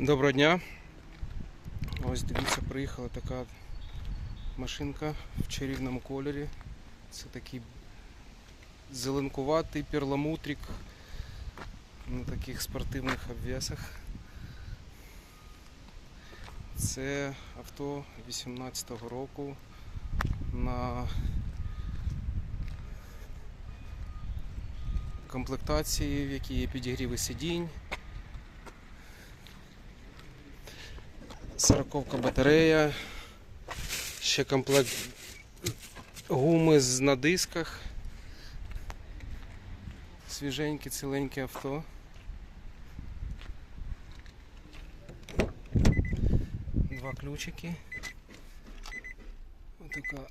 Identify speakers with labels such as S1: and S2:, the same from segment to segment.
S1: Доброго дня. Ось дивіться, приїхала така машинка в чарівному кольорі. Це такий зеленкуватий перламутрик на таких спортивних обвесах. Це авто 18-го року на комплектації, в якій є підігріви сидінь. Сороковка батарея, ще комплект гуми на дисках. Свіженьке, ціленьке авто. Два ключики. Отака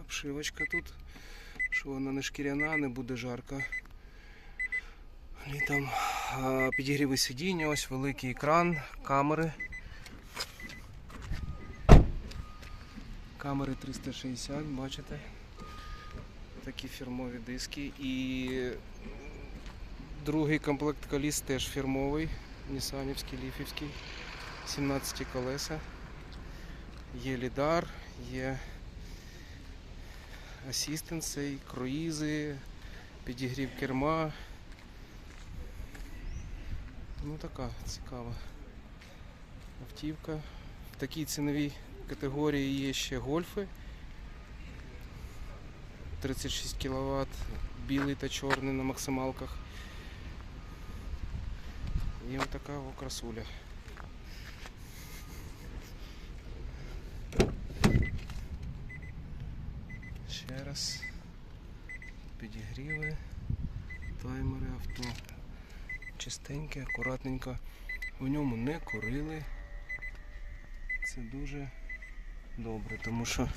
S1: обшивочка тут, що вона не шкіряна, не буде жарко. Літом підігріви сидіння, ось великий екран, камери. Камери 360, бачите? Такі фірмові диски. І другий комплект коліс теж фірмовий, Нісанівський, Ліфівський, 17 колеса. Є лідар, є асістенси, круїзи, підігрів керма. Ну така цікава автівка. В такій ціновій категорії є ще гольфи. 36 кВт, білий та чорний на максималках. І отака о красуля. Ще раз. Підігріви, таймери авто чистеньке, акуратненько. В ньому не курили. Це дуже добре, тому що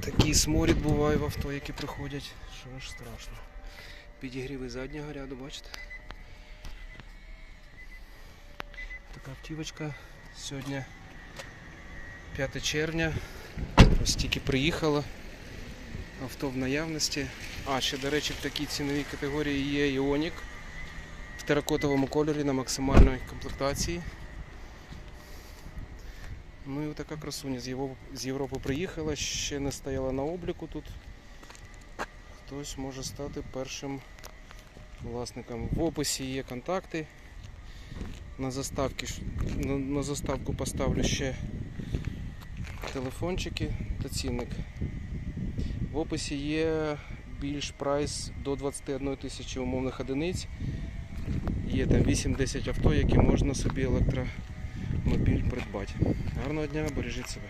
S1: такий сморід буває в авто, які приходять, що аж страшно. Підігріви заднього ряду, бачите? Така автівочка. Сьогодні 5 червня. Ось тільки приїхала. Авто в наявності. А, ще, до речі, в такій ціновій категорії є Іонік теракотовому кольорі на максимальній комплектації. Ну і така красуня з Європи, приїхала, ще не стояла на обліку тут. Хтось може стати першим власником. В описі є контакти. На, заставки, на заставку поставлю ще телефончики та цінник. В описі є більш прайс до 21 тисячі умовних одиниць. Є там 8-10 авто, які можна собі електромобіль придбати. Гарного дня, бережіть себе.